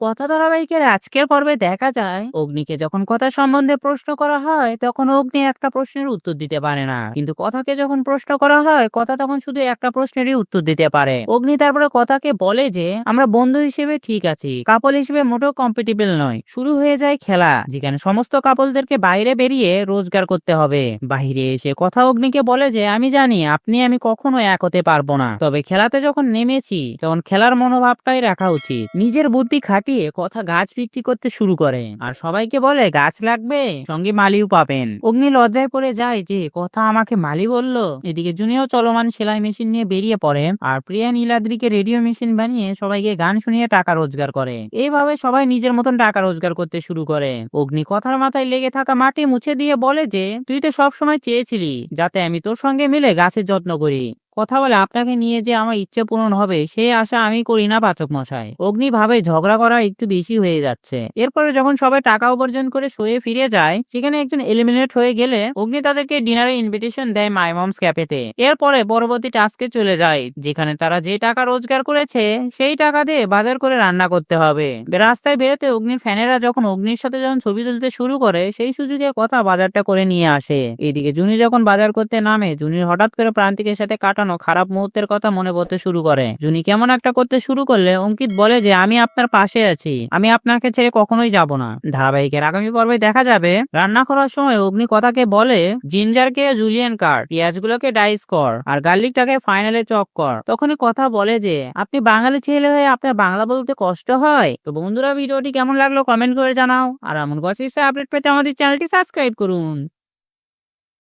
কথা ধারাবাহিকের আজকের পর্বে দেখা যায়, অগ্নিকে যখন কথা সম্বন্ধে প্রশ্ন করা হয়, তখন অগ্নি একটা প্রশ্নের উত্তর দিতে পারে না। কিন্তু কথাকে যখন প্রশ্ন করা হয়, কথা তখন শুধু একটা প্রশ্নেরই উত্তর দিতে পারে। অগ্নি তারপরে কথাকে বলে যে, আমরা বন্ধু হিসেবে ঠিক আছি, কাপল হিসেবে মোটেও কম্পিটিবল নয়। শুরু হয়ে যায় খেলা, যেখানে সমস্ত কাপলদেরকে বাইরে বেরিয়ে রোজগার করতে হবে। বাইরে এসে কথা অগ্নিকে বলে যে, আমি জানি, আপনি, আমি কখনো এক হতে পারব না। তবে খেলাতে যখন নেমেছি, তখন খেলার মনোভাবটাই রাখা উচিত। নিজের বুদ্ধি খাটিয়ে কথা গাছ বিক্রি করতে শুরু করে। আর সবাইকে বলে, গাছ লাগবে, সঙ্গে মালিও পাবেন। অগ্নি লজ্জায় পড়ে যায় যে কথা আমাকে মালি বলল। এদিকে জুনিও চলমান সেলাই মেশিন নিয়ে বেরিয়ে পড়ে আর প্রিয়া নীলাদ্রিকে রেডিও মেশিন বানিয়ে সবাইকে গান শুনিয়ে টাকা রোজগার করে। এইভাবে সবাই নিজের মতন টাকা রোজগার করতে শুরু করে। অগ্নি কথার মাথায় লেগে থাকা মাটি মুছে দিয়ে বলে যে, তুই তো সবসময় চেয়েছিলি যাতে আমি তোর সঙ্গে মিলে গাছের যত্ন করি। কথা বলে আপনাকে নিয়ে যে আমার ইচ্ছে পূরণ হবে সে আশা আমি করি না পাচক মশাই। অগ্নি ভাবে ঝগড়া করা একটু বেশি হয়ে যাচ্ছে। এরপরে যখন সবাই টাকা উপার্জন করে শুয়ে ফিরে যায়, সেখানে একজন এলিমিনেট হয়ে গেলে অগ্নি তাদেরকে ডিনারে ইনভিটেশন দেয় মাই মমস ক্যাফেতে এরপরে পরবর্তী টাস্কে চলে যায়, যেখানে তারা যে টাকা রোজগার করেছে, সেই টাকা দিয়ে বাজার করে রান্না করতে হবে। রাস্তায় বেরোতে অগ্নির ফ্যানেরা যখন অগ্নির সাথে যখন ছবি তুলতে শুরু করে, সেই সুযোগে কথা বাজারটা করে নিয়ে আসে। এদিকে জুনি যখন বাজার করতে নামে, জুনির হঠাৎ করে প্রান্তিকের সাথে কাটানো খারাপ মুহূর্তের কথা মনে পড়তে শুরু করে। জুনি কেমন একটা করতে শুরু করলে অঙ্কিত বলে যে, আমি আপনার পাশে আছি। আমি আপনাকে ছেড়ে কখনোই যাব না। ধারাবাহিকের আগামী পর্বে দেখা যাবে, রান্না করার সময় অগ্নি কথাকে বলে জিঞ্জারকে জুলিয়ান কার? পেঁয়াজগুলোকে ডাইস কর আর গার্লিকটাকে ফাইনালে চক কর। তখনই কথা বলে যে, আপনি বাঙালি ছেলে হয়ে আপনার বাংলা বলতে কষ্ট হয়? তো বন্ধুরা, ভিডিওটি কেমন লাগল কমেন্ট করে জানাও। আর এমন গসিপসে আপডেট পেতে আমাদের চ্যানেলটি সাবস্ক্রাইব করুন।